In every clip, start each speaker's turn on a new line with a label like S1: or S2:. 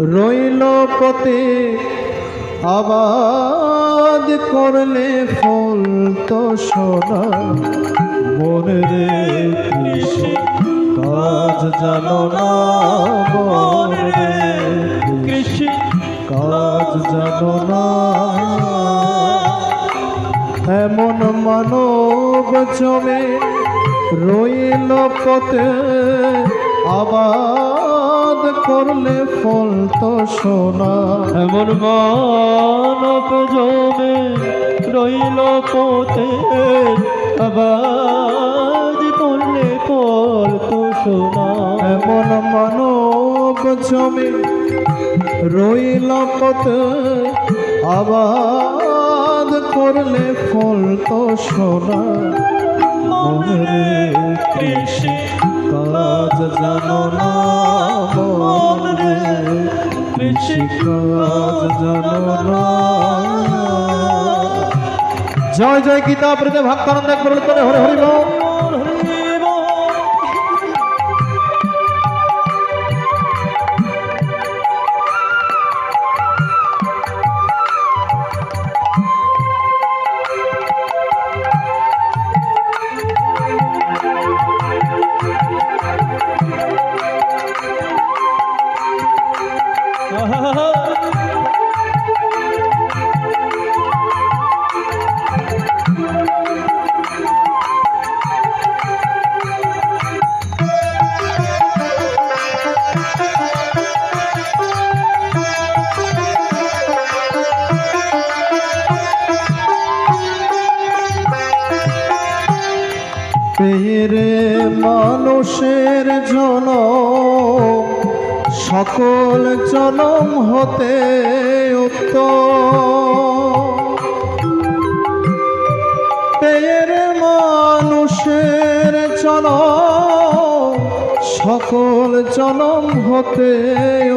S1: রইল পথে। আবাদ করলে ফল তো সোনা। মনে রে কাজ জানো না
S2: কৃষি,
S1: কাজ জানো না। এমন মানব জমে রইল পথে। আবাদ করলে ফল তো সোনা।
S2: এমন মানব জমে রইল পথে আবাজ করলে ফল তো শোনা
S1: এমন মানব জমে রইল পথে আবাদ করলে ফল তো সোনা। মনে
S2: কৃষি
S1: কাজ জানো না। জয় জয় গীতা প্রীতি ভক্তানন্দ হরি বল। হরি পেরে মানুষের জন সকল জনম হতে উত্তম। পেয়ের মানুষের জন সকল জনম হতে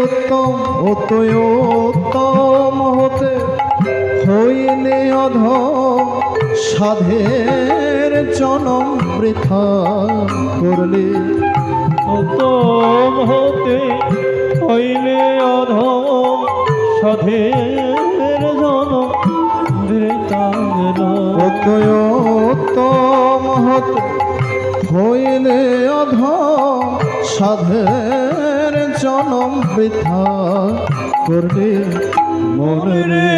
S1: উত্তম অতয় উত্তম হতে হইলে অধ সাধের জনম বৃথা করলে।
S2: উত্তম হতে হইলে অধ সাধের জন বৃতাঙ্গন
S1: অতয় উত্তম হতে হইলে অধ সাধের জনম বৃথা করলে। মনে রে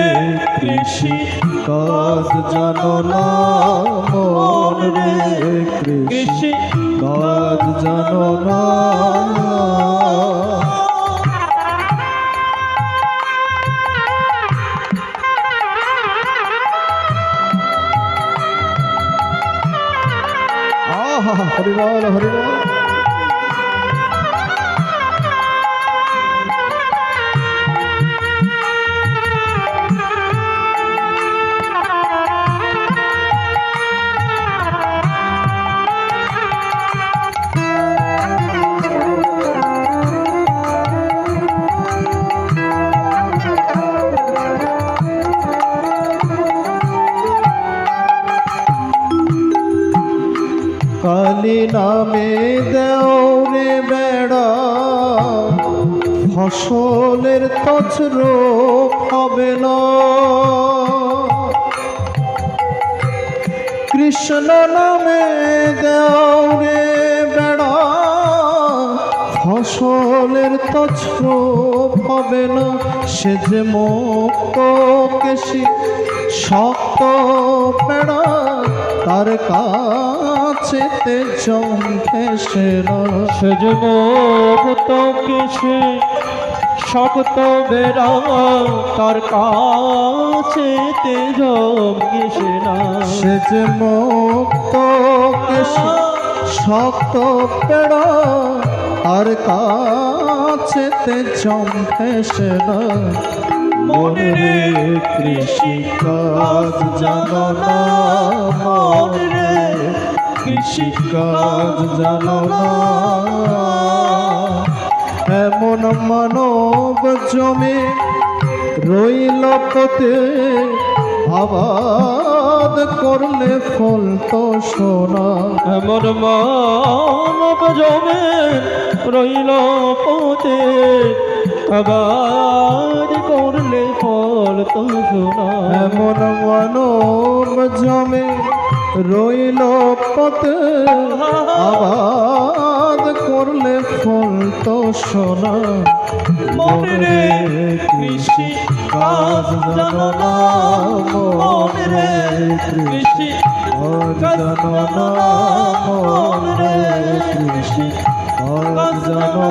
S1: কৃষি কাজ জানো না মন কৃষি কাজ জানো না। নামে দেওরে বেড়া। ফসলের তছর হবে না। কৃষ্ণ নামে দেওরে বেড়া। ফসলের তছর হবে না। সে যে মুক্ত শক্ত পেড়া, তার কাছে তে জমে না
S2: সজব ভূত কেশে শক্ত বেড়া তার কাছে তেজ কেশে না।
S1: সে যে মুক্ত কেশি শক্ত পেড়া আর কাছে তে জমে না। মনে রে কৃষি কাজ জানো কৃষি কাজ জানো না এমন মানব জমে রইল পথে। আবাদ করলে ফল তো সোনা।
S2: এমন মানব জমে রইল পথে। আবার করলে ফল তো শোনা
S1: এমন মানব জমে রইল পথে। আবাদ করলে ফল তো সোনা।
S2: মনে কৃষি কাজ জানো মনে কৃষি জানো মনে কৃষি জানো